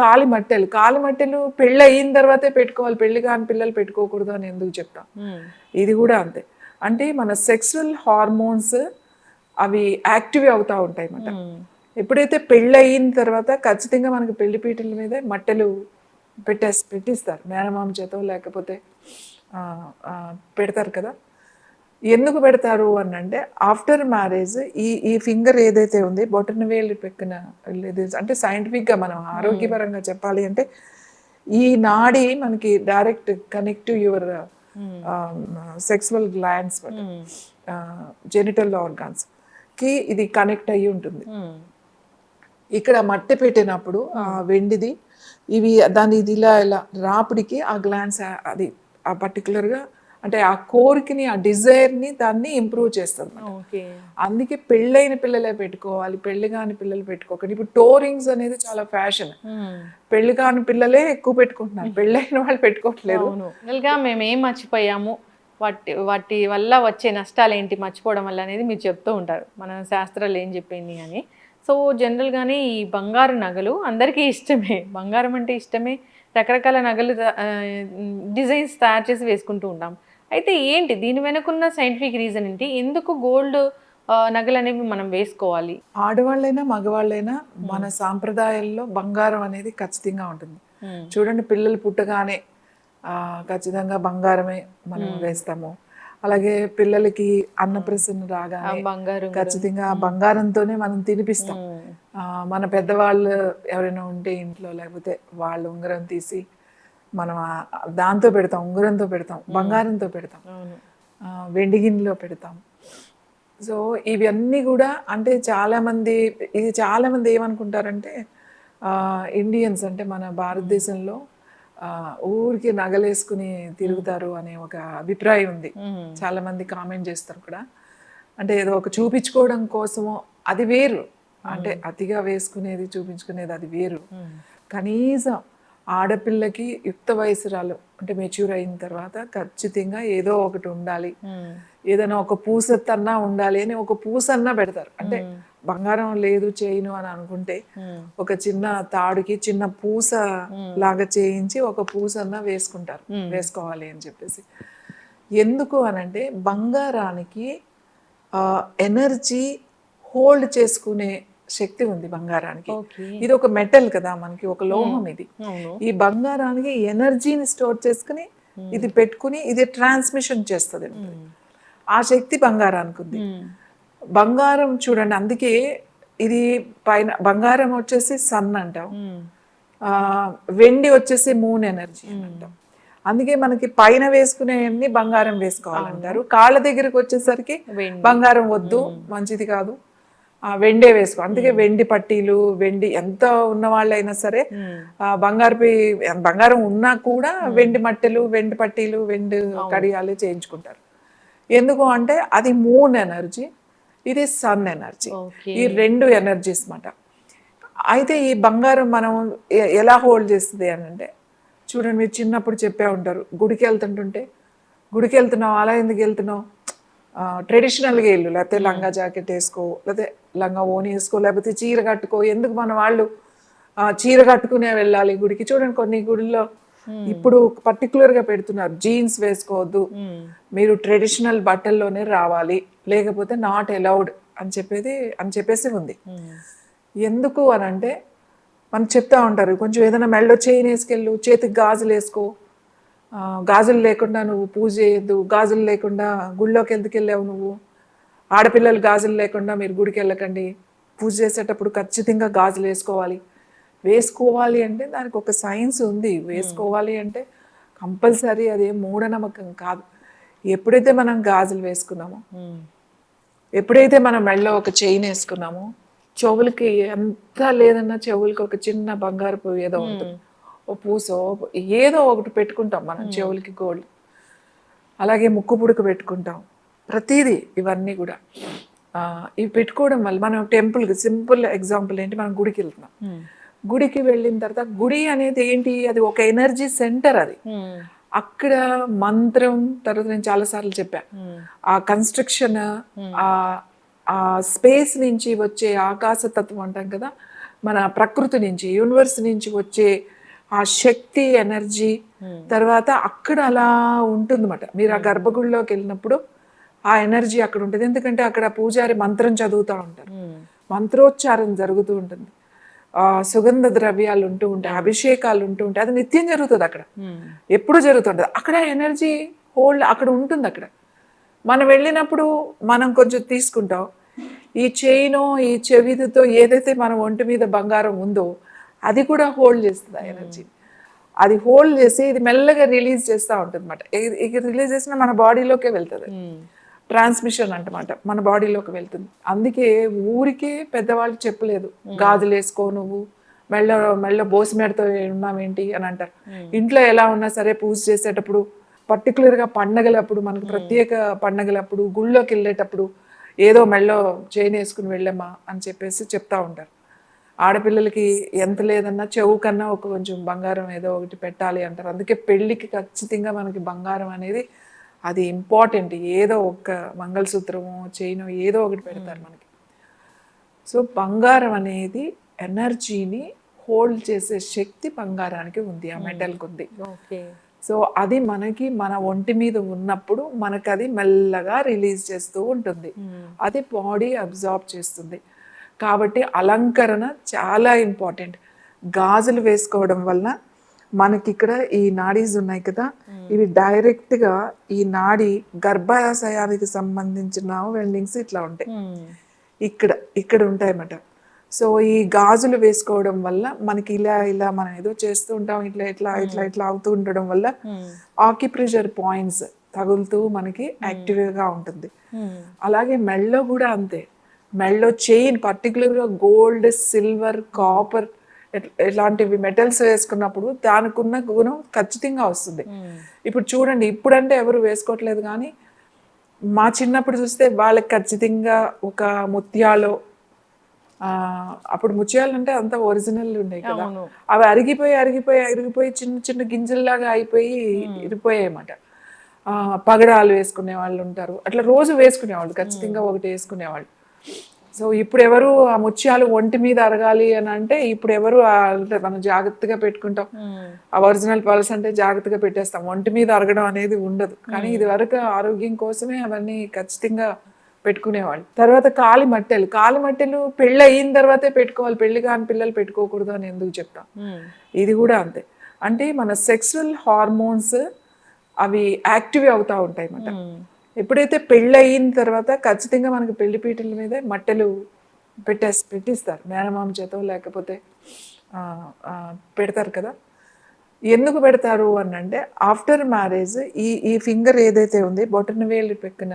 కాలి మట్టెలు. కాలి మట్టెలు పెళ్ళి అయిన తర్వాతే పెట్టుకోవాలి. పెళ్ళి కాని పిల్లలు పెట్టుకోకూడదు అని ఎందుకు చెప్తాం? ఇది కూడా అంతే. అంటే మన సెక్సువల్ హార్మోన్స్ అవి యాక్టివ్ అవుతా ఉంటాయి అన్నమాట ఎప్పుడైతే పెళ్ళి అయిన తర్వాత ఖచ్చితంగా మనకి పెళ్ళి పీటల మీద మట్టెలు పెట్టేసి పెట్టిస్తారు. మేనమామ చేతో లేకపోతే పెడతారు కదా? ఎందుకు పెడతారు అని అంటే ఆఫ్టర్ మ్యారేజ్ ఈ ఈ ఫింగర్ ఏదైతే ఉంది బొటన వేలు పెక్కిన అంటే సైంటిఫిక్గా మనం ఆరోగ్యపరంగా చెప్పాలి అంటే ఈ నాడి మనకి direct connect to your sexual glands genital ఆర్గాన్స్కి ఇది కనెక్ట్ అయ్యి ఉంటుంది. ఇక్కడ మట్టి పెట్టినప్పుడు ఆ వెండిది ఇవి దాని ఇది ఇలా ఇలా రాపిడికి ఆ గ్లాన్స్ అది ఆ పర్టికులర్గా అంటే ఆ కోరికని ఆ డిజైర్ని దాన్ని ఇంప్రూవ్ చేస్తుంది ఓకే. అందుకే పెళ్ళైన పిల్లలే పెట్టుకోవాలి పెళ్ళి కాని పిల్లలు పెట్టుకోకండి. ఇప్పుడు టోరింగ్స్ అనేది చాలా ఫ్యాషన్. పెళ్ళి కాని పిల్లలే ఎక్కువ పెట్టుకుంటున్నారు. పెళ్ళైన వాళ్ళు పెట్టుకోవట్లేదు మేము ఏం మర్చిపోయాము? వాటి వాటి వల్ల వచ్చే నష్టాలు ఏంటి? మర్చిపోవడం వల్ల అనేది మీరు చెప్తూ ఉంటారు. మన శాస్త్రాలు ఏం చెప్పింది అని. సో జనరల్గానే ఈ బంగారు నగలు అందరికీ ఇష్టమే. బంగారం అంటే ఇష్టమే. రకరకాల నగలు డిజైన్స్ తయారు చేసి వేసుకుంటూ ఉంటాం. అయితే ఏంటి? దీని వెనుకున్న సైంటిఫిక్ రీజన్ ఏంటి? ఎందుకు గోల్డ్ నగలు అనేవి మనం వేసుకోవాలి? ఆడవాళ్ళైనా మగవాళ్ళైనా మన సాంప్రదాయాల్లో బంగారం అనేది ఖచ్చితంగా ఉంటుంది. చూడండి పిల్లలు పుట్టగానే ఖచ్చితంగా బంగారమే మనం వేస్తాము. అలాగే పిల్లలకి అన్నప్రసన్న ఆ రాగానే బంగారు ఖచ్చితంగా బంగారంతోనే మనం తినిపిస్తాం. మన పెద్దవాళ్ళు ఎవరైనా ఉంటే ఇంట్లో లేకపోతే వాళ్ళు ఉంగరం తీసి మనం దాంతో పెడతాం ఉంగరంతో పెడతాం బంగారంతో పెడతాం వెండి గిన్నెలో పెడతాం. సో ఇవన్నీ కూడా అంటే చాలామంది ఇది చాలామంది ఏమనుకుంటారంటే ఇండియన్స్ అంటే మన భారతదేశంలో ఊరికి నగలేసుకుని తిరుగుతారు అనే ఒక అభిప్రాయం ఉంది. ఉమ్. చాలా మంది కామెంట్ చేస్తారు కూడా. అంటే ఏదో ఒక చూపించుకోవడం కోసమో అది వేరు. అంటే అతిగా వేసుకునేది చూపించుకునేది అది వేరు. కనీసం ఆడపిల్లకి యుక్త వయసురాలు అంటే మెచ్యూర్ అయిన తర్వాత ఖచ్చితంగా ఏదో ఒకటి ఉండాలి. ఉమ్. ఏదైనా ఒక పూసత్తన్నా ఉండాలి అని ఒక పూసన్నా పెడతారు. అంటే బంగారం లేదు చేయను అని అనుకుంటే ఉమ్. ఒక చిన్న తాడుకి చిన్న పూస లాగా చేయించి ఒక పూసన్నా వేసుకుంటారు. వేసుకోవాలి అని చెప్పేసి. ఎందుకు అనంటే బంగారానికి ఎనర్జీ హోల్డ్ చేసుకునే శక్తి ఉంది బంగారానికి. ఇది ఒక మెటల్ కదా మనకి ఒక లోహం ఇది. ఈ బంగారానికి ఎనర్జీని స్టోర్ చేసుకుని ఇది పెట్టుకుని ఇది ట్రాన్స్మిషన్ చేస్తుంది ఆ శక్తి బంగారానికి ఉంది. బంగారం చూడండి అందుకే ఇది పైన బంగారం వచ్చేసి సన్ అంటాం. వెండి వచ్చేసి మూన్ ఎనర్జీ అంటాం. అందుకే మనకి పైన వేసుకునేవన్నీ బంగారం వేసుకోవాలంటారు. కాళ్ళ దగ్గరికి వచ్చేసరికి. బంగారం వద్దు మంచిది కాదు. వెండే వేసుకో. అందుకే వెండి పట్టీలు వెండి ఎంత ఉన్న వాళ్ళైనా సరే బంగారు బంగారం ఉన్నా కూడా వెండి మట్టెలు వెండి పట్టీలు వెండి కడియాలు చేయించుకుంటారు. ఎందుకు అంటే అది మూన్ ఎనర్జీ ఇది సన్ ఎనర్జీ. ఈ రెండు ఎనర్జీస్ మాట. అయితే ఈ బంగారం మనం ఎలా హోల్డ్ చేస్తుంది అని అంటే చూడండి మీరు చిన్నప్పుడు చెప్పే ఉంటారు గుడికి వెళ్తుంటుంటే గుడికి వెళ్తున్నావు అలా ఎందుకు వెళ్తున్నావు ట్రెడిషనల్గా వెళ్ళు లేకపోతే లంగా జాకెట్ వేసుకో లేకపోతే లంగా ఓని వేసుకో లేకపోతే చీర కట్టుకో. ఎందుకు మన వాళ్ళు చీర కట్టుకునే వెళ్ళాలి గుడికి? చూడండి కొన్ని గుడిలో ఇప్పుడు పర్టికులర్గా పెడుతున్నారు. జీన్స్ వేసుకోవద్దు. ఉమ్. మీరు ట్రెడిషనల్ బట్టల్లోనే రావాలి. లేకపోతే నాట్ అలౌడ్ అని చెప్పేది అని చెప్పేసి ఉంది. ఎందుకు అని అంటే మనం చెప్తా ఉంటారు. కొంచెం ఏదైనా మెళ్ళో చైన్ వేసుకెళ్ళు చేతికి గాజులు వేసుకో. గాజులు లేకుండా నువ్వు పూజ చేయొద్దు గాజులు లేకుండా గుళ్ళోకి ఎందుకు వెళ్ళావు నువ్వు? ఆడపిల్లలు గాజులు లేకుండా మీరు గుడికి వెళ్ళకండి. పూజ చేసేటప్పుడు ఖచ్చితంగా గాజులు వేసుకోవాలి. వేసుకోవాలి అంటే దానికి ఒక సైన్స్ ఉంది. వేసుకోవాలి అంటే కంపల్సరీ అదే మూఢనమ్మకం కాదు. ఎప్పుడైతే మనం గాజులు వేసుకున్నామో. ఎప్పుడైతే మనం మెడలో ఒక చైన్ వేసుకున్నామో చెవులకి ఎంత లేదన్నా చెవులకి ఒక చిన్న బంగారపు ఏదో ఉంటుంది. ఓ పూసో ఏదో ఒకటి పెట్టుకుంటాం మనం చెవులకి గోల్డ్ అలాగే ముక్కు పుడక పెట్టుకుంటాం. ప్రతిదీ ఇవన్నీ కూడా. ఆ, ఇవి పెట్టుకోవడం వల్ల మనం టెంపుల్కి సింపుల్ ఎగ్జాంపుల్ ఏంటి? మనం గుడికి వెళ్తున్నాం. ఉమ్. గుడికి వెళ్ళిన తర్వాత గుడి అనేది ఏంటి? అది ఒక ఎనర్జీ సెంటర్ అది. ఉమ్. అక్కడ మంత్రం తర్వాత నేను చాలాసార్లు చెప్పా. ఆ కన్స్ట్రక్షన్ ఆ ఆ స్పేస్ నుంచి వచ్చే ఆకాశ తత్వం అంటాం కదా? మన ప్రకృతి నుంచి యూనివర్స్ నుంచి వచ్చే ఆ శక్తి ఎనర్జీ తర్వాత అక్కడ అలా ఉంటుందన్నమాట. మీరు ఆ గర్భగుడిలోకి వెళ్ళినప్పుడు ఆ ఎనర్జీ అక్కడ ఉంటుంది. ఎందుకంటే అక్కడ పూజారి మంత్రం చదువుతూ ఉంటారు. మంత్రోచ్చారం జరుగుతూ ఉంటుంది. ఆ సుగంధ ద్రవ్యాలు ఉంటూ ఉంటాయి అభిషేకాలు ఉంటూ ఉంటాయి. అది నిత్యం జరుగుతుంది అక్కడ. ఎప్పుడు జరుగుతుంటుంది. అక్కడ ఎనర్జీ హోల్డ్ అక్కడ ఉంటుంది అక్కడ. మనం వెళ్ళినప్పుడు మనం కొంచెం తీసుకుంటాం. ఈ చైను ఈ చెవిదితో ఏదైతే మన ఒంటి మీద బంగారం ఉందో అది కూడా హోల్డ్ చేస్తుంది ఆ ఎనర్జీ అది హోల్డ్ చేసి ఇది మెల్లగా రిలీజ్ చేస్తూ ఉంటుంది అనమాట ఇది రిలీజ్ చేసిన మన బాడీలోకే వెళ్తుంది. ట్రాన్స్మిషన్ అంటమాట. మన బాడీలోకి వెళ్తుంది. అందుకే ఊరికే పెద్దవాళ్ళు చెప్పలేదు. గాజులు వేసుకో నువ్వు. మెళ్ళ మెళ్ళ బోసిమెడతో ఉన్నావేంటి అని అంటారు. ఇంట్లో ఎలా ఉన్నా సరే పూజ చేసేటప్పుడు పర్టికులర్గా పండగలప్పుడు మనకు ప్రత్యేక పండగలప్పుడు గుళ్ళోకి వెళ్ళేటప్పుడు ఏదో మెళ్ళో చైన్ వేసుకుని వెళ్ళమ్మా అని చెప్పేసి చెప్తా ఉంటారు. ఆడపిల్లలకి ఎంత లేదన్నా చెవు కన్నా ఒక కొంచెం బంగారం ఏదో ఒకటి పెట్టాలి అంటారు. అందుకే పెళ్ళికి ఖచ్చితంగా మనకి బంగారం అనేది అది ఇంపార్టెంట్. ఏదో ఒక మంగళసూత్రము చైన్ ఏదో ఒకటి పెడతారు మనకి. సో బంగారం అనేది ఎనర్జీని హోల్డ్ చేసే శక్తి బంగారానికి ఉంది ఆ మెటల్కి ఉంది. సో అది మనకి మన ఒంటి మీద ఉన్నప్పుడు మనకు అది మెల్లగా రిలీజ్ చేస్తూ ఉంటుంది. అది బాడీ అబ్జార్బ్ చేస్తుంది. కాబట్టి అలంకరణ చాలా ఇంపార్టెంట్. గాజులు వేసుకోవడం వలన మనకి ఇక్కడ ఈ నాడీస్ ఉన్నాయి కదా ఇవి డైరెక్ట్గా ఈ నాడి గర్భాశయానికి సంబంధించిన వెండింగ్స్ ఇట్లా ఉంటాయి. ఇక్కడ ఇక్కడ ఉంటాయన్నమాట. సో ఈ గాజులు వేసుకోవడం వల్ల మనకి ఇలా ఇలా మనం ఏదో చేస్తూ ఉంటాం ఇట్లా ఇట్లా ఇట్లా ఇట్లా అవుతూ ఉండడం వల్ల ఆక్యుప్రెషర్ పాయింట్స్ తగులుతూ మనకి యాక్టివ్గా ఉంటుంది. అలాగే మెళ్ళో కూడా అంతే. మెళ్ళో చైన్ పర్టికులర్గా గోల్డ్ సిల్వర్ కాపర్ ఇలాంటివి మెటల్స్ వేసుకున్నప్పుడు దానికి ఉన్న గుణం ఖచ్చితంగా వస్తుంది. ఇప్పుడు చూడండి ఇప్పుడంటే ఎవరు వేసుకోవట్లేదు కానీ మా చిన్నప్పుడు చూస్తే వాళ్ళకి ఖచ్చితంగా ఒక ముత్యాలు ఆ, అప్పుడు ముత్యాలు అంటే అంత ఒరిజినల్ ఉన్నాయి కదా. అవి అరిగిపోయి అరిగిపోయి అరిగిపోయి చిన్న చిన్న గింజల్లాగా అయిపోయి ఇరిపోయాయి అన్నమాట ఆ, పగడాలు వేసుకునే వాళ్ళు ఉంటారు. అట్లా రోజు వేసుకునేవాళ్ళు ఖచ్చితంగా ఒకటి వేసుకునేవాళ్ళు. సో ఇప్పుడు ఎవరు ఆ ముత్యాలు ఒంటి మీద అరగాలి అని అంటే ఇప్పుడు ఎవరు మనం జాగ్రత్తగా పెట్టుకుంటాం. ఆ ఒరిజినల్ పల్స్ అంటే జాగ్రత్తగా పెట్టేస్తాం. ఒంటి మీద అరగడం అనేది ఉండదు. కానీ ఇది వరకు ఆరోగ్యం కోసమే అవన్నీ ఖచ్చితంగా పెట్టుకునేవాళ్ళు. తర్వాత కాలి మట్టెలు. కాలి మట్టెలు పెళ్ళి అయిన తర్వాతే పెట్టుకోవాలి. పెళ్ళి కాని పిల్లలు పెట్టుకోకూడదు అని ఎందుకు చెప్తాం? ఇది కూడా అంతే. అంటే మన సెక్సువల్ హార్మోన్స్ అవి యాక్టివ్ అవుతూ ఉంటాయి అన్నమాట ఎప్పుడైతే పెళ్ళి అయిన తర్వాత ఖచ్చితంగా మనకి పెళ్ళి పీటల మీద మట్టెలు పెట్టేసి పెట్టిస్తారు. మేనమామ చేతో లేకపోతే పెడతారు కదా. ఎందుకు పెడతారు అని అంటే ఆఫ్టర్ మ్యారేజ్ ఈ ఈ ఫింగర్ ఏదైతే ఉంది బొటన వేలు పెక్కిన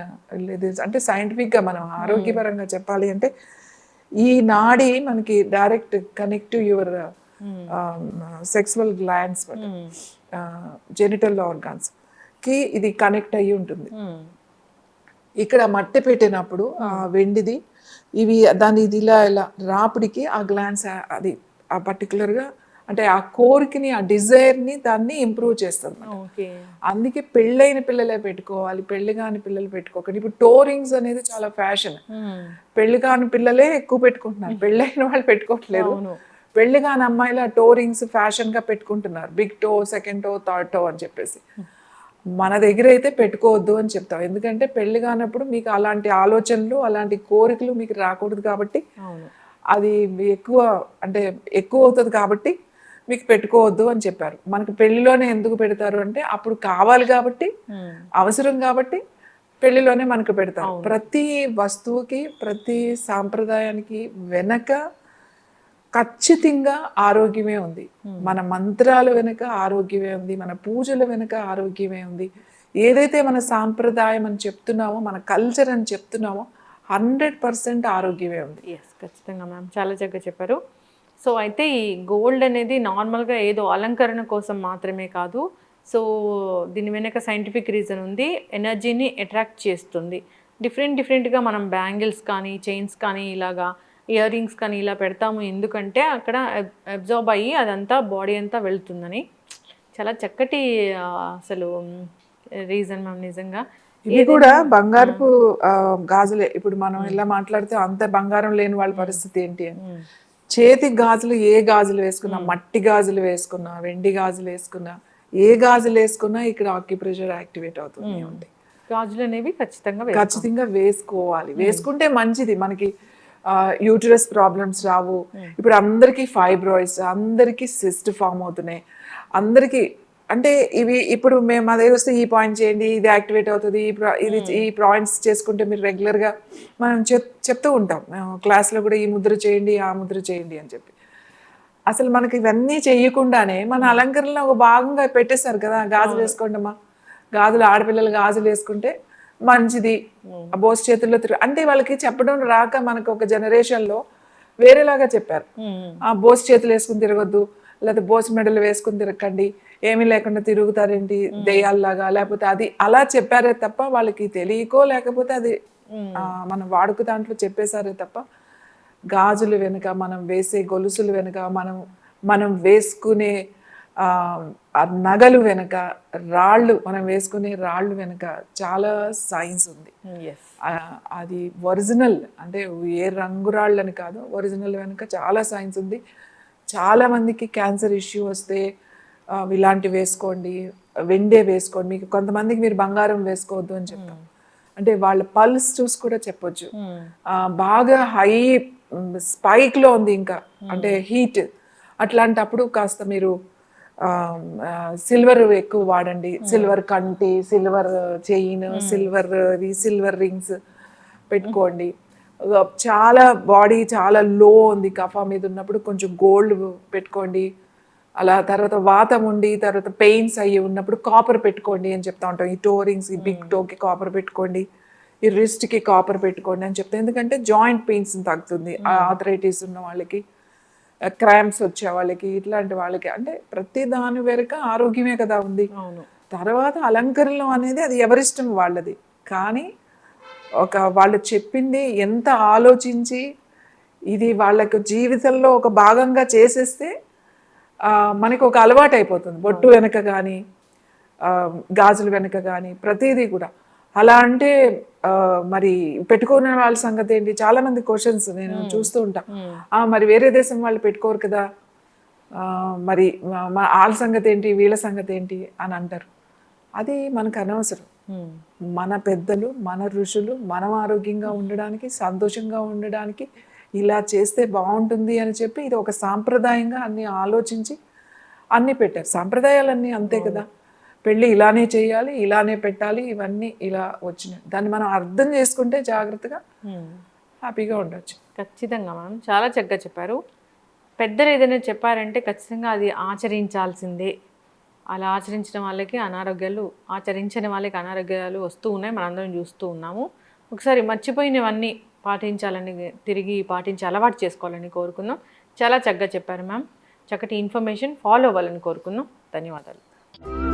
అంటే సైంటిఫిక్గా మనం ఆరోగ్యపరంగా చెప్పాలి అంటే ఈ నాడి మనకి direct connect to your sexual glands genital ఆర్గాన్స్కి ఇది కనెక్ట్ అయ్యి ఉంటుంది. ఇక్కడ మట్టి పెట్టినప్పుడు ఆ వెండిది ఇవి దాని ఇది ఇలా ఇలా రాపిడికి ఆ గ్లాన్స్ అది ఆ పర్టికులర్గా అంటే ఆ కోరికని ఆ డిజైర్ని దాన్ని ఇంప్రూవ్ చేస్తుంది ఓకే. అందుకే పెళ్ళైన పిల్లలే పెట్టుకోవాలి పెళ్ళి కాని పిల్లలు పెట్టుకోకండి. ఇప్పుడు టోరింగ్స్ అనేది చాలా ఫ్యాషన్ పెళ్ళి కాని పిల్లలే ఎక్కువ పెట్టుకుంటున్నారు. పెళ్ళైన వాళ్ళు పెట్టుకోవట్లేదు. పెళ్ళి కాని అమ్మాయిలు ఆ టోరింగ్స్ ఫ్యాషన్గా పెట్టుకుంటున్నారు. Big toe second toe third toe అని చెప్పేసి. మన దగ్గర అయితే పెట్టుకోవద్దు అని చెప్తాం ఎందుకంటే పెళ్ళి కానప్పుడు మీకు అలాంటి ఆలోచనలు అలాంటి కోరికలు మీకు రాకూడదు కాబట్టి అది ఎక్కువ అంటే ఎక్కువ అవుతుంది కాబట్టి మీకు పెట్టుకోవద్దు అని చెప్పారు. మనకి పెళ్ళిలోనే ఎందుకు పెడతారు అంటే అప్పుడు కావాలి కాబట్టి అవసరం కాబట్టి పెళ్ళిలోనే మనకు పెడతారు. ప్రతి వస్తువుకి ప్రతి సాంప్రదాయానికి వెనక ఖచ్చితంగా ఆరోగ్యమే ఉంది. మన మంత్రాల వెనుక ఆరోగ్యమే ఉంది మన పూజల వెనుక ఆరోగ్యమే ఉంది. ఏదైతే మన సాంప్రదాయం అని చెప్తున్నామో మన కల్చర్ అని చెప్తున్నామో హండ్రెడ్ పర్సెంట్ ఆరోగ్యమే ఉంది. ఎస్ ఖచ్చితంగా మ్యామ్ చాలా చక్కగా చెప్పారు. సో అయితే ఈ గోల్డ్ అనేది నార్మల్గా ఏదో అలంకరణ కోసం మాత్రమే కాదు. సో దీని వెనక సైంటిఫిక్ రీజన్ ఉంది. ఎనర్జీని అట్రాక్ట్ చేస్తుంది. డిఫరెంట్ డిఫరెంట్గా మనం బ్యాంగిల్స్ కానీ చైన్స్ కానీ ఇలాగా ఇయర్ రింగ్స్ కానీ ఇలా పెడతాము. ఎందుకంటే అక్కడ అబ్జార్బ్ అయ్యి అదంతా బాడీ అంతా వెళ్తుందని. చాలా చక్కటి అసలు రీజన్ మ్యామ్ నిజంగా. ఇవి కూడా బంగారపు గాజులే. ఇప్పుడు మనం ఇలా మాట్లాడితే అంత బంగారం లేని వాళ్ళ పరిస్థితి ఏంటి అని. చేతి గాజులు ఏ గాజులు వేసుకున్నా మట్టి గాజులు వేసుకున్నా వెండి గాజులు వేసుకున్నా ఏ గాజులు వేసుకున్నా ఇక్కడ ఆక్యుప్రెషర్ యాక్టివేట్ అవుతుంది గాజులు అనేవి ఖచ్చితంగా. ఖచ్చితంగా వేసుకోవాలి. వేసుకుంటే మంచిది. మనకి యూటరస్ ప్రాబ్లమ్స్ రావు. ఇప్పుడు అందరికీ ఫైబ్రాయిడ్స్ అందరికీ సిస్ట్ ఫామ్ అవుతున్నాయి. అందరికీ అంటే ఇవి ఇప్పుడు మేము మా దగ్గర వస్తే ఈ పాయింట్ చేయండి ఇది యాక్టివేట్ అవుతుంది ఈ ఇది ఈ పాయింట్స్ చేసుకుంటే మీరు రెగ్యులర్గా మనం చెప్ చెప్తూ ఉంటాం. మేము క్లాస్లో కూడా ఈ ముద్ర చేయండి ఆ ముద్ర చేయండి అని చెప్పి. అసలు మనకి ఇవన్నీ చేయకుండానే మన అలంకరణలో ఒక భాగంగా పెట్టేశారు కదా గాజులు వేసుకోండి అమ్మా గాజులు ఆడపిల్లలు గాజులు వేసుకుంటే మంచిది. ఆ బోస్ చేతుల్లో తిరుగు అంటే వాళ్ళకి చెప్పడం రాక మనకు ఒక జనరేషన్లో వేరేలాగా చెప్పారు. ఆ బోస్ చేతులు వేసుకుని తిరగొద్దు లేకపోతే బోస్ మెడలు వేసుకుని తిరగండి ఏమీ లేకుండా తిరుగుతారేంటి దెయ్యాల్లాగా లేకపోతే అది అలా చెప్పారే తప్ప వాళ్ళకి తెలియకో లేకపోతే అది మనం వాడుక దాంట్లో చెప్పేశారే తప్ప గాజులు వెనుక మనం వేసే గొలుసులు వెనుక మనం మనం వేసుకునే నగలు వెనుక రాళ్ళు మనం వేసుకునే రాళ్ళు వెనుక చాలా సైన్స్ ఉంది. ఆ, అది ఒరిజినల్ అంటే ఏ రంగు రాళ్ళని కాదు ఒరిజినల్ వెనుక చాలా సైన్స్ ఉంది. చాలా మందికి క్యాన్సర్ ఇష్యూ వస్తే ఆ, ఇలాంటివి వేసుకోండి వెండే వేసుకోండి మీకు కొంతమందికి మీరు బంగారం వేసుకోవద్దు అని చెప్తాం అంటే వాళ్ళ పల్స్ చూసి కూడా చెప్పొచ్చు. ఆ, బాగా హై స్పైక్లో ఉంది ఇంకా అంటే హీట్. అట్లాంటప్పుడు కాస్త మీరు సిల్వర్ ఎక్కువ వాడండి. సిల్వర్ కంటి silver chain silver silver rings పెట్టుకోండి. ఆ, చాలా బాడీ చాలా లో ఉంది కఫా మీద ఉన్నప్పుడు కొంచెం గోల్డ్ పెట్టుకోండి. అలా తర్వాత వాతం ఉండి తర్వాత పెయిన్స్ అయ్యి ఉన్నప్పుడు కాపర్ పెట్టుకోండి అని చెప్తా ఉంటాం. ఈ టో రింగ్స్ ఈ బిగ్ టోకి కాపర్ పెట్టుకోండి. ఈ రిస్ట్కి కాపర్ పెట్టుకోండి అని చెప్తా. ఎందుకంటే జాయింట్ పెయిన్స్ తగ్గుతుంది ఆథరైటిస్ ఉన్న వాళ్ళకి. క్రాంప్స్ వచ్చే వాళ్ళకి ఇట్లాంటి వాళ్ళకి. అంటే ప్రతి దాని వెనుక ఆరోగ్యమే కదా ఉంది. అవును. తర్వాత అలంకరణలో అనేది అది ఎవరిష్టం వాళ్ళది. కానీ ఒక వాళ్ళు చెప్పింది ఎంత ఆలోచించి ఇది వాళ్ళకు జీవితంలో ఒక భాగంగా చేసేస్తే మనకి ఒక అలవాటు అయిపోతుంది బొట్టు వెనక కానీ గాజుల వెనక కానీ ప్రతిదీ కూడా. అలా అంటే మరి పెట్టుకునే వాళ్ళ సంగతి ఏంటి? చాలా మంది క్వశ్చన్స్ నేను చూస్తూ ఉంటా. మరి వేరే దేశం వాళ్ళు పెట్టుకోరు కదా? మరి వాళ్ళ సంగతి ఏంటి? వీళ్ళ సంగతి ఏంటి? అని అంటారు. అది మనకు అనవసరం. మన పెద్దలు మన ఋషులు మనం ఆరోగ్యంగా ఉండడానికి సంతోషంగా ఉండడానికి ఇలా చేస్తే బాగుంటుంది అని చెప్పి ఇది ఒక సాంప్రదాయంగా అన్ని ఆలోచించి అన్ని పెట్టారు. సాంప్రదాయాలన్నీ అంతే కదా? పెళ్ళి ఇలానే చేయాలి ఇలానే పెట్టాలి ఇవన్నీ ఇలా వచ్చినాయి. దాన్ని మనం అర్థం చేసుకుంటే జాగ్రత్తగా. హ్యాపీగా ఉండొచ్చు. ఖచ్చితంగా మనం చాలా చక్కగా చెప్పారు. పెద్దలు ఏదైనా చెప్పారంటే ఖచ్చితంగా అది ఆచరించాల్సిందే. అలా ఆచరించిన వాళ్ళకి అనారోగ్యాలు ఆచరించని వాళ్ళకి అనారోగ్యాలు వస్తూ ఉన్నాయి. మనందరం చూస్తూ ఉన్నాము. ఒకసారి మర్చిపోయినవన్నీ పాటించాలని తిరిగి పాటించి అలవాటు చేసుకోవాలని కోరుకుందాం. చాలా చక్కగా చెప్పారు మ్యామ్. చక్కటి ఇన్ఫర్మేషన్ ఫాలో అవ్వాలని కోరుకుందాం. ధన్యవాదాలు.